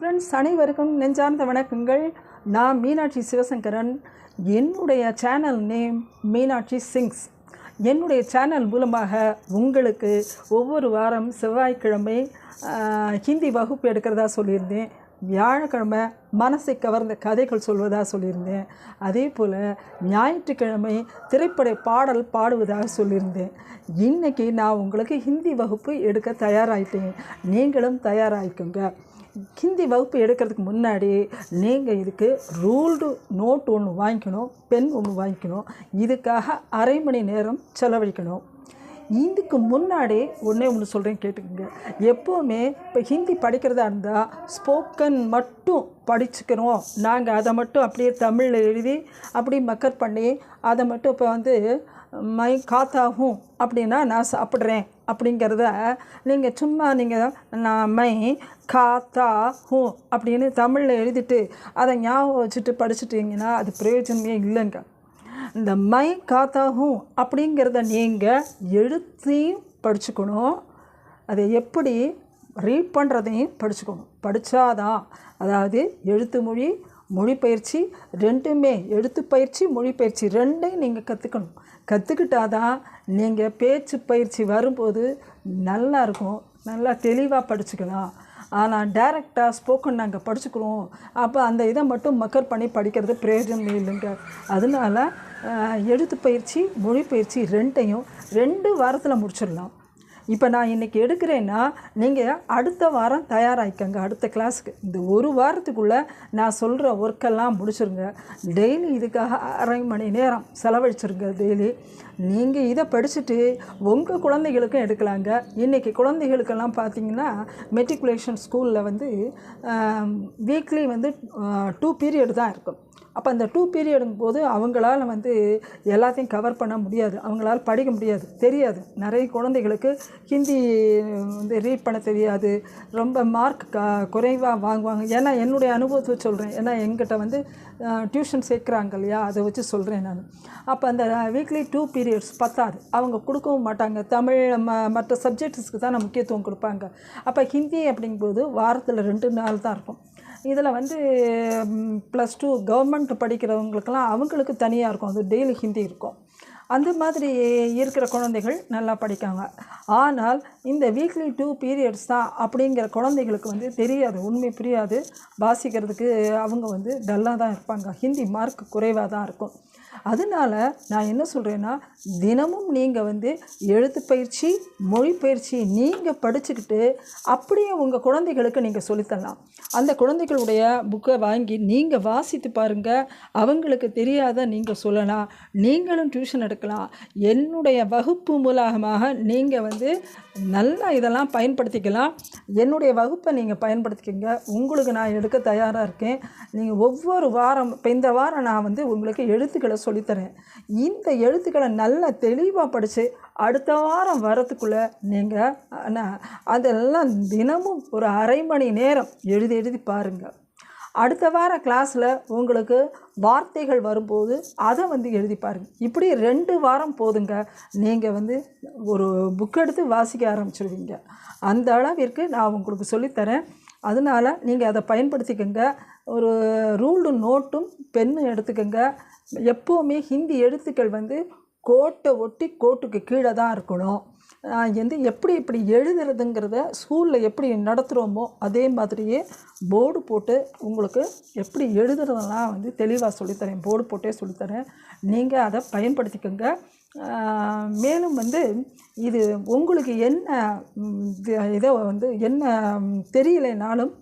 Friends அனைவருக்கும் நெஞ்சார்ந்த வணக்கங்கள். நான் மீனாட்சி சிவசங்கரன். என்னுடைய சேனல் நேம் மீனாட்சி சிங்ஸ். என்னுடைய சேனல் மூலமாக உங்களுக்கு ஒவ்வொரு வாரம் செவ்வாய்க்கிழமை ஹிந்தி வகுப்பு எடுக்கிறதா சொல்லியிருந்தேன். வியாழக்கிழமை மனசை கவர்ந்த கதைகள் சொல்வதாக சொல்லியிருந்தேன். அதே போல் ஞாயிற்றுக்கிழமை திரைப்பட பாடல் பாடுவதாக சொல்லியிருந்தேன். இன்னைக்கு நான் உங்களுக்கு ஹிந்தி வகுப்பு எடுக்க தயாராகிட்டேன் நீங்களும் தயாராகிக்கோங்க. ஹிந்தி வகுப்பு எடுக்கிறதுக்கு முன்னாடி நீங்கள் இதுக்கு ரூல்டு நோட் ஒன்று வாங்கிக்கணும் பென் ஒன்று வாங்கிக்கணும். இதுக்காக அரை மணி நேரம் செலவழிக்கணும். ஹிந்திக்கு முன்னாடி ஒன்றே ஒன்று சொல்கிறேன் கேட்டுக்கோங்க. எப்போவுமே இப்போ ஹிந்தி படிக்கிறதா இருந்தால் ஸ்போக்கன் மட்டும் படிச்சுக்கிறோம் நாங்கள் அதை மட்டும் அப்படியே தமிழில் எழுதி அப்படி மக்கர் பண்ணி அதை மட்டும் இப்போ வந்து மை காத்தாகும் அப்படின்னா நான் சாப்பிட்றேன் அப்படிங்கிறத நீங்கள் சும்மா நீங்கள் நான் மை காத்தா ஹூ அப்படின்னு தமிழில் எழுதிட்டு அதை ஞாபகம் வச்சுட்டு படிச்சிட்டிங்கன்னா அது பிரயோஜனமே இல்லைங்க. இந்த மை காத்தாகும் அப்படிங்கிறத நீங்கள் எழுத்தையும் படிச்சுக்கணும். அதை எப்படி ரீட் பண்ணுறதையும் படிச்சுக்கணும். படித்தாதான் அதாவது எழுத்து மொழி மொழிப்பயிற்சி ரெண்டுமே எழுத்து பயிற்சி மொழிப்பயிற்சி ரெண்டையும் நீங்கள் கற்றுக்கணும் கற்றுக்கிட்டாதான் நீங்கள் பேச்சு பயிற்சி வரும்போது நல்லா இருக்கும். நல்லா தெளிவாக படிச்சுக்கலாம். ஆனால் டைரெக்டாக ஸ்போக்கன் நாங்கள் படிச்சுக்கிறோம். அப்போ அந்த இதை மட்டும் மக்கர் பண்ணி படிக்கிறது பிரயோஜனம் இல்லைங்க. அதனால எழுத்து பயிற்சி மொழி பயிற்சி ரெண்டையும் ரெண்டு வாரத்தில் முடிச்சிடலாம். இப்போ நான் இன்றைக்கி எடுக்கிறேன்னா நீங்கள் அடுத்த வாரம் தயாராகிக்கங்க அடுத்த கிளாஸுக்கு. இந்த ஒரு வாரத்துக்குள்ளே நான் சொல்கிற ஒர்க்கெல்லாம் முடிச்சுருங்க. டெய்லி இதுக்காக அரை மணி நேரம் செலவழிச்சிருங்க டெய்லி. நீங்கள் இதை படிச்சுட்டு உங்கள் குழந்தைகளுக்கும் எடுக்கலாங்க. இன்றைக்கி குழந்தைகளுக்கெல்லாம் பார்த்தீங்கன்னா மெட்ரிகுலேஷன் ஸ்கூலில் வந்து வீக்லி வந்து டூ பீரியட் தான் இருக்கும். அப்போ அந்த டூ பீரியடுங்க போது அவங்களால வந்து எல்லாத்தையும் கவர் பண்ண முடியாது. அவங்களால படிக்க முடியாது. தெரியாது. நிறைய குழந்தைகளுக்கு ஹிந்தி வந்து ரீட் பண்ண தெரியாது. ரொம்ப மார்க் க குறைவாக வாங்குவாங்க. ஏன்னா என்னுடைய அனுபவத்தை சொல்கிறேன் ஏன்னா எங்கிட்ட வந்து டியூஷன் சேர்க்குறாங்க இல்லையா? அதை வச்சு சொல்கிறேன் நான். அப்போ அந்த வீக்லி டூ பீரியட்ஸ் பத்தாது. அவங்க கொடுக்கவும் மாட்டாங்க. தமிழ் ம மற்ற சப்ஜெக்ட்ஸ்க்கு தான் முக்கியத்துவம் கொடுப்பாங்க. அப்போ ஹிந்தி அப்படிங்கும்போது வாரத்தில் ரெண்டு நாள் தான் இருக்கும். இதில் வந்து ப்ளஸ் டூ கவர்மெண்ட் படிக்கிறவங்களுக்கெல்லாம் அவங்களுக்கு தனியாக இருக்கும். அது டெய்லி ஹிந்தி இருக்கும். அந்த மாதிரி இருக்கிற குழந்தைகள் நல்லா படிக்காங்க. ஆனால் இந்த வீக்லி டூ பீரியட்ஸ் தான் அப்படிங்கிற குழந்தைகளுக்கு வந்து தெரியாது உண்மை புரியாது. வாசிக்கிறதுக்கு அவங்க வந்து டல்லாக தான் இருப்பாங்க. ஹிந்தி மார்க் குறைவாக தான் இருக்கும். அதனால நான் என்ன சொல்கிறேன்னா தினமும் நீங்கள் வந்து எழுத்து பயிற்சி மொழி பயிற்சி நீங்கள் படிச்சுக்கிட்டு அப்படியே உங்கள் குழந்தைகளுக்கு நீங்கள் சொல்லித்தரலாம். அந்த குழந்தைகளுடைய புக்கை வாங்கி நீங்கள் வாசித்து பாருங்கள் அவங்களுக்கு தெரியாத நீங்கள் சொல்லலாம். நீங்களும் டியூஷன் எடுக்கலாம். என்னுடைய வகுப்பு மூலமாக நீங்கள் வந்து வந்து நல்லா இதெல்லாம் பயன்படுத்திக்கலாம். என்னுடைய வகுப்பை நீங்கள் பயன்படுத்திக்கோங்க. உங்களுக்கு நான் எடுக்க தயாராக இருக்கேன். நீங்கள் ஒவ்வொரு வாரம் இப்போ இந்த வாரம் நான் வந்து உங்களுக்கு எழுத்துக்களை சொல்லித்தரேன். இந்த எழுத்துக்களை நல்லா தெளிவாக படித்து அடுத்த வாரம் வரத்துக்குள்ளே நீங்கள் அதெல்லாம் தினமும் ஒரு அரை மணி நேரம் எழுதி எழுதி பாருங்கள் அடுத்த வார கிளாஸில் உங்களுக்கு வார்த்தைகள் வரும்போது அதை வந்து எழுதி பாருங்கள் இப்படி ரெண்டு வாரம் போதுங்க. நீங்கள் வந்து ஒரு புக் எடுத்து வாசிக்க ஆரம்பிச்சிருவீங்க. அந்த அளவிற்கு நான் உங்களுக்கு சொல்லித்தரேன். அதனால் நீங்கள் அதை பயன்படுத்திக்கங்க. ஒரு ரூல்டு நோட்டும் பெண்ணும் எடுத்துக்கங்க. எப்போவுமே ஹிந்தி எழுத்துக்கள் வந்து கோட்டை ஒட்டி கோட்டுக்கு கீழே தான் இருக்கணும். வந்து எப்படி இப்படி எழுதுறதுங்கிறத ஸ்கூலில் எப்படி நடத்துகிறோமோ அதே மாதிரியே போர்டு போட்டு உங்களுக்கு எப்படி எழுதுறதெல்லாம் வந்து தெளிவாக சொல்லித்தரேன். போர்டு போட்டே சொல்லித்தரேன். நீங்கள் அதை பயன்படுத்திக்கோங்க. மேலும் வந்து இது உங்களுக்கு என்ன இது- இதை வந்து என்ன தெரியலைனாலும்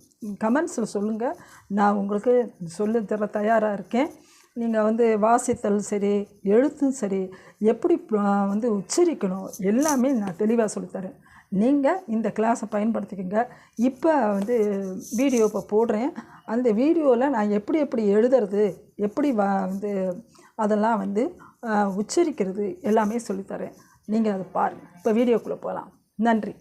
கமெண்ட்ஸில் சொல்லுங்கள் நான் உங்களுக்கு சொல்லி தர தயாராக இருக்கேன். நீங்கள் வந்து வாசித்தல் சரி எழுத்தும் சரி எப்படி வந்து உச்சரிக்கணும் எல்லாமே நான் தெளிவாக சொல்லித்தரேன் நீங்கள் இந்த கிளாஸை பயன்படுத்திக்கங்க. இப்போ வந்து வீடியோ இப்போ போடுறேன். அந்த வீடியோவில் நான் எப்படி எப்படி எழுதுறது எப்படி வ வந்து அதெல்லாம் வந்து உச்சரிக்கிறது எல்லாமே சொல்லித்தரேன் நீங்கள் அதை பாருங்கள் இப்போ வீடியோக்குள்ளே போகலாம். நன்றி.